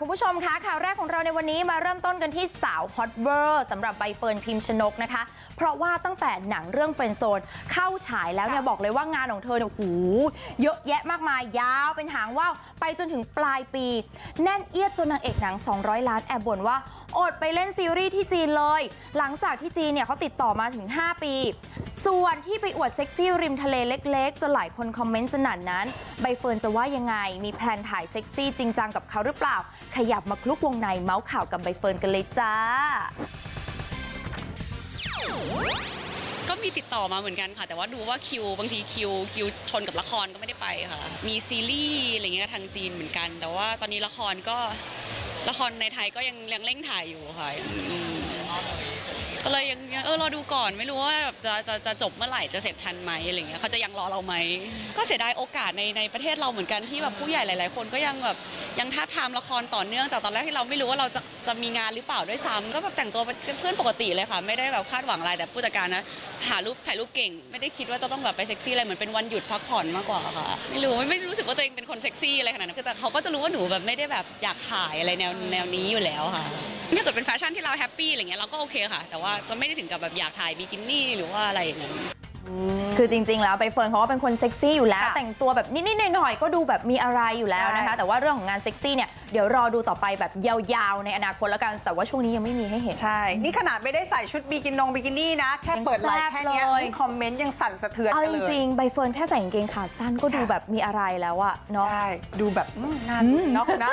คุณผู้ชมคะข่าวแรกของเราในวันนี้มาเริ่มต้นกันที่สาวฮอตเวอร์สำหรับใบเฟิร์นพิมพ์ชนกนะคะ เพราะว่าตั้งแต่หนังเรื่องเฟรนด์โซนเข้าฉายแล้วเนี่ยบอกเลยว่างานของเธอเนี่ยโอ้โหเยอะแยะมากมายยาวเป็นหางว่าวไปจนถึงปลายปี แน่นเอียดจนนางเอกหนัง 200 ล้านแอบบ่นว่าอดไปเล่นซีรีส์ที่จีนเลย หลังจากที่จีนเนี่ยเขาติดต่อมาถึง 5 ปี ส่วนที่ไปอวดเซ็กซี่ริมทะเลเล็กๆ จนหลายคนคอมเมนต์สนั่นนั้น ใบเฟิร์นจะว่ายังไง มีแพลนถ่ายเซ็กซี่จริงจังกับเขาหรือเปล่า ขยับมาคลุกวงในเมาส์ข่าวกับใบเฟิร์นกันเลยจ้า ก็มีติดต่อมาเหมือนกันค่ะ แต่ว่าดูว่าคิว บางทีคิวคิวชนกับละครก็ไม่ได้ไปค่ะ มีซีรีส์อะไรเงี้ยทางจีนเหมือนกัน แต่ว่าตอนนี้ละครก็ละครในไทยก็ยังยังเร่งถ่ายอยู่ค่ะอืมก็เลยยัง ออรอดูก่อนไม่รู้ว่าแบบจะจะจะจบเมื่อไหร่จะเสร็จทันไหมอะไรเงี้ยเขาจะยังรอเราไหมก็เสียดายโอกาสในในประเทศเราเหมือนกันที่แบบผู้ใหญ่หลาย ๆ คนก็ยังแบบยังท้าบทามละครต่อเนื่องจากตอนแรกที่เราไม่รู้ว่าเราจะจะมีงานหรือเปล่าด้วยซ้ำก็แบบแต่งตัวเป็นเพื่อนปกติเลยค่ะ ไม่ได้แบบคาดหวังอะไรแต่ผู้จัดการนะหารูปถ่ายรูปเก่ง ไม่ได้คิดว่าจะต้องแบบไปเซ็กซี่อะไรเหมือนเป็นวันหยุดพักผ่อนมากกว่าค่ะไม่รู้ไม่ไม่รู้สึกว่าตัวเองเป็นคนเซ็กซี่อะไรขนาดนั้นแต่เขาก็จะรู้ว่าหนูแบบไม่ได้แบบอยากถ่ายอะไรแนวแนวนี้อยู่แล้วค่ะถ้าเกิดเป็นแฟชั่นที่เราแฮปปี้อะไรเงี้ยเราก็โอเคค่ะ แต่ว่าก็ไม่ได้ถึงกับแบบอยากถ่ายบิกินี่หรือว่าอะไรอย่างเงี้ย คือจริง ๆ แล้วใบเฟิร์นเขาก็เป็นคนเซ็กซี่อยู่แล้ว ค่ะแต่งตัวแบบนิดๆหน่อยๆก็ดูแบบมีอะไรอยู่แล้วนะคะ ใช่ แต่ว่าเรื่องของงานเซ็กซี่เนี่ยเดี๋ยวรอดูต่อไปแบบยาวๆในอนาคตแล้วกันแต่ว่าช่วงนี้ยังไม่มีให้เห็น ใช่ นี่ขนาดไม่ได้ใส่ชุดบิกินงบิกินี่นะ แค่ยังเปิดไลน์แซ่บแค่เนี้ยเลย คอมเมนต์ยังสั่นสะเทือนเอากันจเลยริงๆใบเฟิร์นแค่ใส่กางเกงขาสั้นก็ดูค่ะแบบมีอะไรแล้วอะเนาะ ใช่ ดูแบบอืมน่าอืดูมเนาะนะ